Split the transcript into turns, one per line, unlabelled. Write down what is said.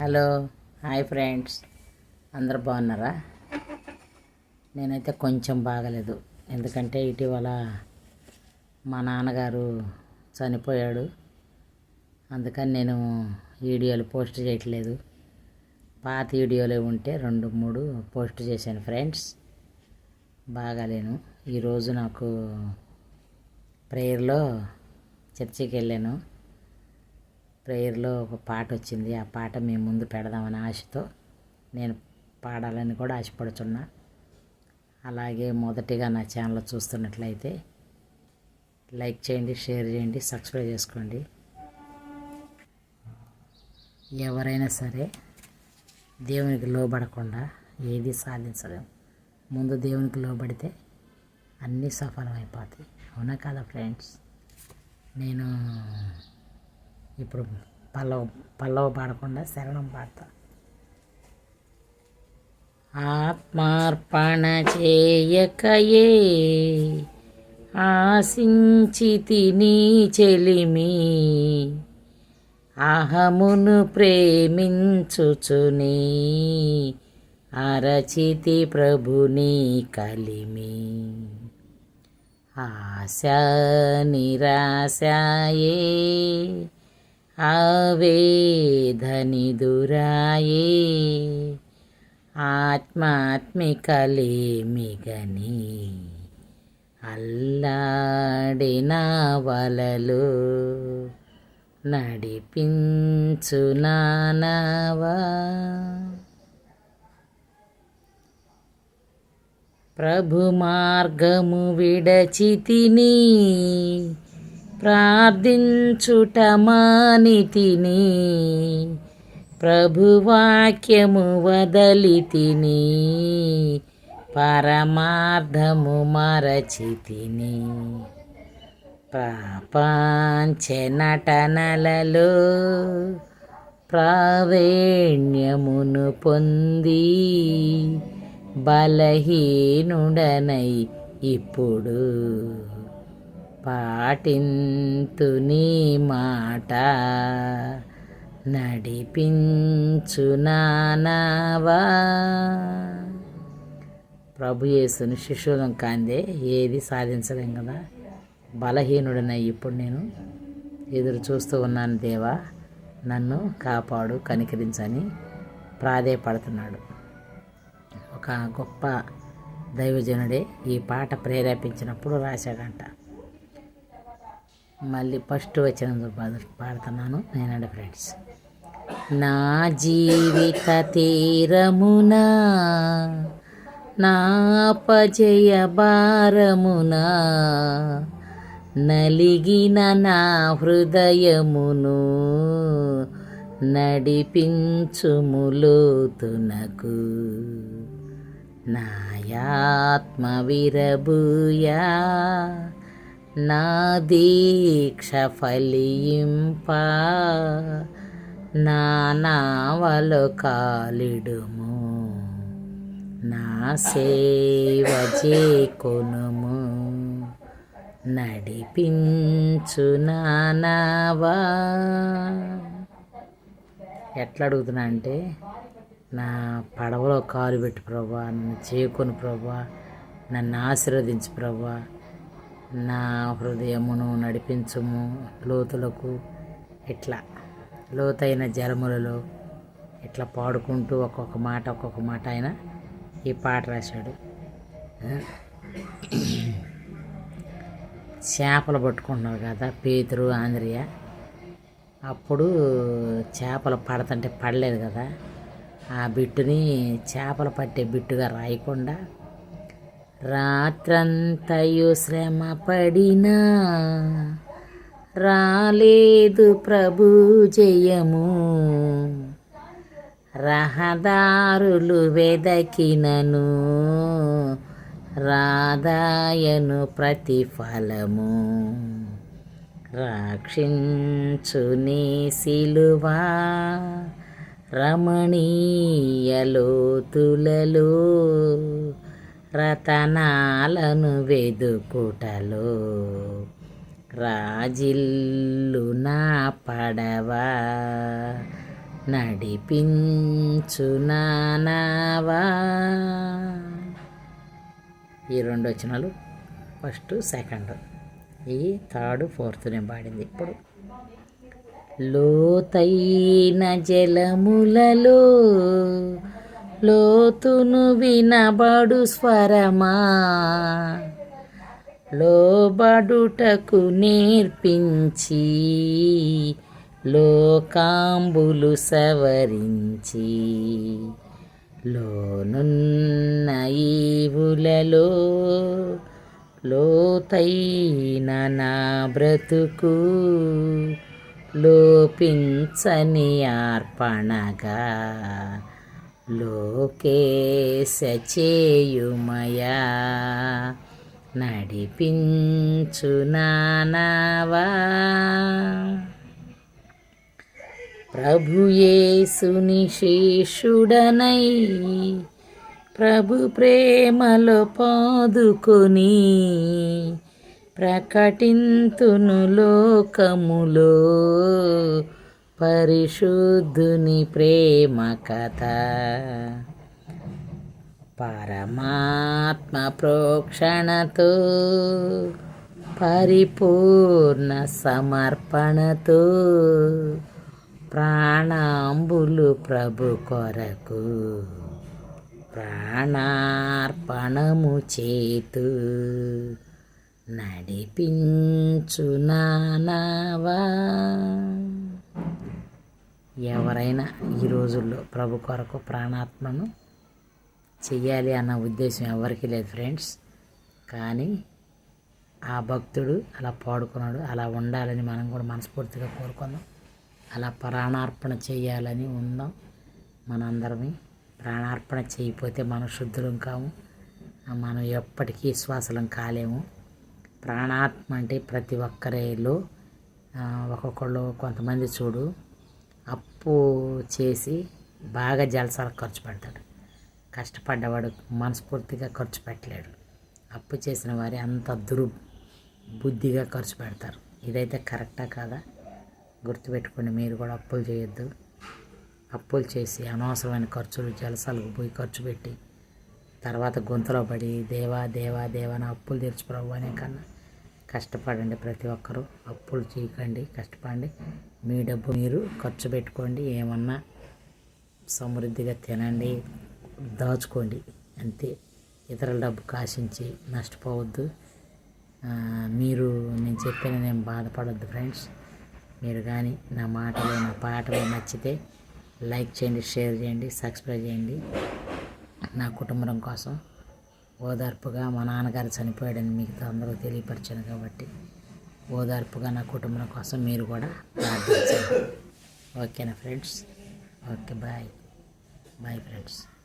Hello hi friends. అందరు బాగున్నారా? నేనైతే కొంచెం బాగలేదు. ఎందుకంటే ఇటీవల మా నాన్నగారు చనిపోయాడు. అందుకని నేను వీడియోలు పోస్ట్ చేయట్లేదు. పాత వీడియోలే ఉంటే రెండు మూడు పోస్ట్ చేశాను ఫ్రెండ్స్. బాగాలేను. ఈరోజు నాకు ప్రేయర్లో చర్చికి వెళ్ళాను. ప్రేయర్లో ఒక పాట వచ్చింది. ఆ పాట మేము ముందు పెడదామని ఆశతో నేను పాడాలని కూడా ఆశపడుతున్నా అలాగే మొదటిగా నా ఛానల్ చూస్తున్నట్లయితే లైక్ చేయండి షేర్ చేయండి సబ్స్క్రైబ్ చేసుకోండి. ఎవరైనా సరే దేవునికి లోబడకుండా ఏది సాధించలేము ముందు దేవునికి లోబడితే అన్నీ సఫలమైపోతాయి. అవునా కదా ఫ్రెండ్స్? నేను ఇప్పుడు పల్లవ పల్లవ పాడకుండా శరణం పాడతా. ఆత్మార్పణ చేయకయే ఆశించితి నీ చెలిమి అహమును ప్రేమించుచుని అరచితి ప్రభుని కలిమి. ఆశ నిరాశయే ఆవేధని దురాయే ఆత్మాత్మికలేమిగని అల్లాడిన వలలు. నడిపించు నానవా. ప్రభు మార్గము విడచితిని. ప్రార్థించుట మానితిని. ప్రభువాక్యము వదలితిని. పరమార్థము మరచితిని. ప్రపంచ నటనలలో ప్రావీణ్యమును పొంది బలహీనుడనై ఇప్పుడు. పాటింతు నీ మాట నడిపించు నానావా. ప్రభు యేసుని శిశులం కాందే ఏది సాధించలేం కదా. బలహీనుడనై ఇప్పుడు నేను ఎదురు చూస్తూ ఉన్నాను దేవా నన్ను కాపాడు కనికరించని ప్రాధేయపడుతున్నాడు. ఒక గొప్ప దైవజనుడే ఈ పాట ప్రేరేపించినప్పుడు రాశాడంట. మళ్ళీ ఫస్ట్ వచ్చిన పాడుతున్నాను. నేనండి ఫ్రెండ్స్. నా జీవిత తీరమున నాపజయ భారమున నలిగిన నా హృదయమును నడిపించుములోతునకు నాయాత్మ విరబూయా నా దీక్ష ఫలింప. నా నావలు కాలిడుము. నా సేవ చేకొనుము. నడిపించు నానావా ఎట్లా అడుగుతున్నా అంటే నా పడవలో కాలు పెట్టి ప్రభా నన్ను చేకొని ప్రభా నన్ను ఆశీర్వదించు ప్రభా. నా హృదయమును నడిపించుము లోతులకు ఇట్లా లోతైన జలములలో ఇట్లా పాడుకుంటూ ఒక్కొక్క మాట ఒక్కొక్క మాట ఆయన ఈ పాట రాశాడు. చేపలు పట్టుకుంటున్నారు కదా పేతురు ఆంధ్రియ అప్పుడు చేపలు పడతంటే పడలేదు కదా. ఆ బిట్టుని చేపలు పట్టే బిట్టుగా రాయకుండా రాత్రంతయు శ్రమ పడినా రాలేదు ప్రభు జయము. రహదారులు వెదకినను రాదాయను ప్రతిఫలము. రక్షించుని సిలువా రమణీయలోతులలో రతనాలను వెదుకుటలో రాజిల్లు నా పడవ నడిపించు నానావా. ఈ రెండు వచనాలు ఫస్ట్ సెకండ్. ఈ థర్డ్ ఫోర్త్ నేను పాడింది. ఇప్పుడు లోతైన జలములలో లోతును వినబడు స్వరమా? లోబడుటకు నేర్పించి లోకాంబులు సవరించి లోనున్న ఈవులలో లోతైన నా బ్రతుకు లోపించని అర్పణగా లోకే సచేయుమయా నడిపించు నానావా. ప్రభుయేసుని శేషుడనై ప్రభు ప్రేమలో పాదుకొని ప్రకటింతును లోకములో. పరిశుద్ధుని ప్రేమ కథ. పరమాత్మ ప్రోక్షణతో పరిపూర్ణ సమర్పణతో ప్రాణాంబులు ప్రభు కొరకు ప్రాణార్పణము చేతు. నడిపించు నానావా. ఎవరైనా ఈ రోజుల్లో ప్రభు కొరకు ప్రాణాత్మను చెయ్యాలి అన్న ఉద్దేశం ఎవరికీ లేదు ఫ్రెండ్స్. కానీ ఆ భక్తుడు అలా పాడుకున్నాడు అలా ఉండాలని మనం కూడా మనస్ఫూర్తిగా కోరుకుందాం. అలా ప్రాణార్పణ చేయాలని ఉందాం. మనందరమే ప్రాణార్పణ చేయకపోతే మనం శుద్ధులం కాము. మనం ఎప్పటికీ శ్వాసలం కాలేము. ప్రాణాత్మ అంటే ప్రతి ఒక్కరిలో ఒక్కొక్కళ్ళు కొంతమంది చూడు అప్పు చేసి బాగా జలసాలు ఖర్చు పెడతాడు. కష్టపడ్డవాడు మనస్ఫూర్తిగా ఖర్చు పెట్టలేడు. అప్పు చేసిన వారి అంత దురు బుద్ధిగా ఖర్చు పెడతారు. ఇదైతే కరెక్టా కాదా? గుర్తుపెట్టుకోండి మీరు కూడా అప్పులు చేయొద్దు. అప్పులు చేసి అనవసరమైన ఖర్చులు జలసాలకు పోయి ఖర్చు పెట్టి తర్వాత గొంతులో పడి దేవా దేవా దేవా నా అప్పులు తెచ్చిపోవు అనే కన్నా కష్టపడండి ప్రతి ఒక్కరూ. అప్పులు చేయకండి కష్టపడండి. మీ డబ్బు మీరు ఖర్చు పెట్టుకోండి ఏమన్నా సమృద్ధిగా తినండి దాచుకోండి. అంతే. ఇతరుల డబ్బు కాశించి నష్టపోవద్దు. మీరు నేను చెప్పిన నేను బాధపడద్దు ఫ్రెండ్స్. మీరు కానీ నా మాటలు నా పాటలు నచ్చితే లైక్ చేయండి షేర్ చేయండి సబ్స్క్రైబ్ చేయండి. నా కుటుంబం కోసం. ఓదార్పుగా మా నాన్నగారు చనిపోయాడని మీకు అందరూ తెలియపరిచాను కాబట్టి ఓదార్పుగా నా కుటుంబం కోసం మీరు కూడా ప్రార్థించండి. ఓకేనా friends? Okay bye. Bye friends.